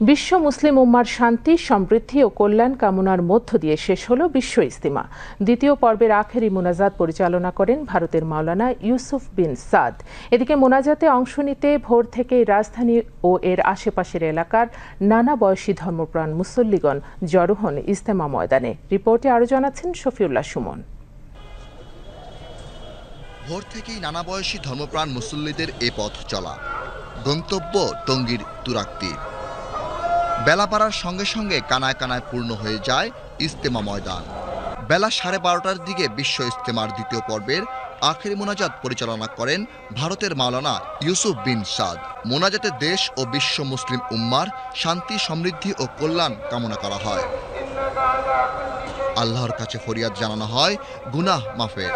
বিশ্ব মুসলিম উম্মার শান্তি, সমৃদ্ধি ও কল্যাণ কামনার মধ্য দিয়ে শেষ হল বিশ্ব ইস্তিমা দ্বিতীয় পর্বের আখেরি মোনাজাত পরিচালনা করেন ভারতের মাওলানা ইউসুফ বিন সাদ। এদিকে মোনাজাতে অংশ নিতে ভোর থেকেই রাজধানী ও এর আশেপাশের এলাকার নানা বয়সী ধর্মপ্রাণ মুসল্লিগণ জড়ো হন ইস্তেমা ময়দানে। রিপোর্টে আরও জানাচ্ছেন শফিউল্লাহ সুমন। ভোর থেকেই নানা বয়সী ধর্মপ্রাণ মুসল্লিদের এ পথ চলা। গন্তব্য টঙ্গীর তুরাক্তি। বেলা পাড়ার সঙ্গে সঙ্গে কানায় কানায় পূর্ণ হয়ে যায় ইস্তেমা ময়দান। বেলা সাড়ে বারোটার দিকে বিশ্ব ইস্তেমার দ্বিতীয় পর্বের আখেরি মোনাজাত পরিচালনা করেন ভারতের মাওলানা ইউসুফ বিন সাদ। মোনাজাতে দেশ ও বিশ্ব মুসলিম উম্মার শান্তি, সমৃদ্ধি ও কল্যাণ কামনা করা হয়। আল্লাহর কাছে ফরিয়াদ জানানো হয়, গুনাহ মাফের।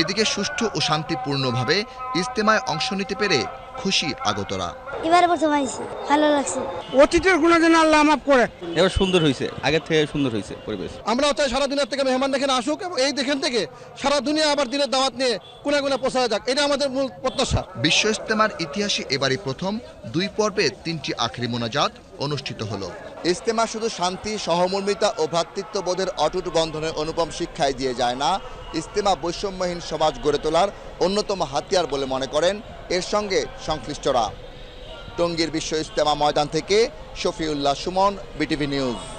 এদিকে সুষ্ঠু ও শান্তিপূর্ণভাবে ইস্তেমায় অংশ নিতে পেরে খুশি আগতরা। এবারে প্রথম আইছি ভালো লাগছে। অতীতের গুণা যেন আল্লাহ মাফ করে। এবার সুন্দর হয়েছে আগের থেকে সুন্দর হয়েছে পরিবেশ। আমরাও চাই সারা দুনিয়ার থেকে মেহমান দেখেন আসুক এবং এই দেখেন থেকে সারা দুনিয়া আবার দিনের দাওয়াত নিয়ে কোনে কোনে পৌঁছায় যাক। এটা আমাদের মূল প্রত্যাশা। বিশ্ব ইস্তেমার ইতিহাসে এবারই প্রথম দুই পর্বে তিনটি আখরি মোনাজাত অনুষ্ঠিত হলো। ইস্তেমা শুধু শান্তি, সহমর্মিতা ও ভ্রাতৃত্ববোধের অটুট বন্ধনের অনুপম শিক্ষায় দিয়ে যায় না। ইজতেমা বৈষম্যহীন সমাজ গড়ে তোলার অন্যতম হাতিয়ার বলে মনে করেন এর সঙ্গে সংশ্লিষ্টরা। টঙ্গীর বিশ্ব ইজতেমা ময়দান থেকে শফিউল্লাহ সুমন, বিটিভি নিউজ।